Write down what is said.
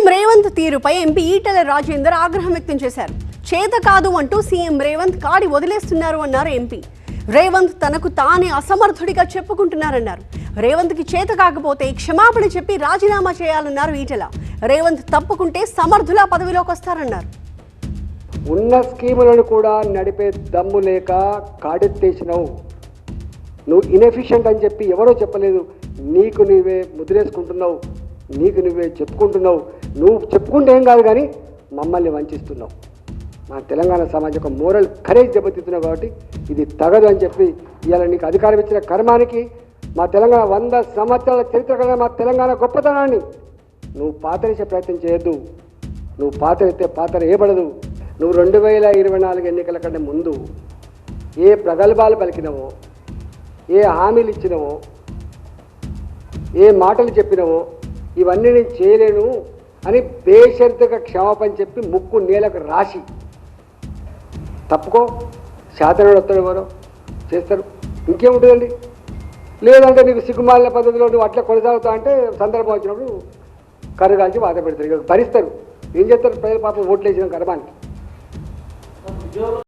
CM Revanth తీరుపై MP Etela Rajender ఆగ్రహం వ్యక్తం చేశారు. చేత కాదు అంటూ సీఎం రేవంత్ కాడి వదిలేస్తున్నారు అన్నారు ఎంపీ. రేవంత్ తనకు తానే అసమర్థుడిగా చెప్పుకుంటున్నారన్నారు. రేవంత్కి చేత కాకపోతే క్షమాపణ చెప్పి రాజీనామా చేయాలన్నారు ఈటెల. రేవంత్ తప్పుకుంటే సమర్థులా పదవిలోకి వస్తారన్నారు. ఉన్న స్కీములను కూడా నడిపే దమ్ము లేక కాడెత్తేసినావు. నువ్వు ఇన్ఎఫిషియంట్ అని చెప్పి ఎవరో చెప్పలేదు. నీకు నీవే ముద్రేసుకుంటున్నావు. నీకు నువ్వే చెప్పుకుంటున్నావు. నువ్వు చెప్పుకుంటే ఏం కాదు కానీ మమ్మల్ని వంచిస్తున్నావు. మా తెలంగాణ సమాజం యొక్క మోరల్ కరేజ్ దెబ్బతిస్తున్నావు కాబట్టి ఇది తగదు అని చెప్పి ఇవాళ నీకు అధికారం ఇచ్చిన కర్మానికి మా తెలంగాణ వంద సంవత్సరాల చరిత్ర కలిగిన మా తెలంగాణ గొప్పతనాన్ని నువ్వు పాతరేసే ప్రయత్నం చేయొద్దు. నువ్వు పాతరైతే పాతర ఏబడదు నువ్వు రెండు వేల ఇరవై నాలుగు ఎన్నికల కంటే ముందు ఏ ప్రగల్భాలు పలికినవో ఏ హామీలు ఇచ్చినవో ఏ మాటలు చెప్పినవో ఇవన్నీ నేను చేయలేను అని బేషరతుగా క్షమాపణ చెప్పి ముక్కు నేలకు రాసి తప్పుకో శాతనుడు వస్తాడు ఎవరో చేస్తారు? ఇంకేముంటుందండి? లేదంటే నీకు సిగ్గుమాలిన పద్ధతిలో నువ్వు అట్లా కొనసాగుతా అంటే సందర్భం వచ్చినప్పుడు కర్రగాల్చి బాధ పెడతారు. ఇక భరిస్తారు. ఏం చేస్తారు? ప్రజల పాపం ఓట్లు వేసిన కర్మానికి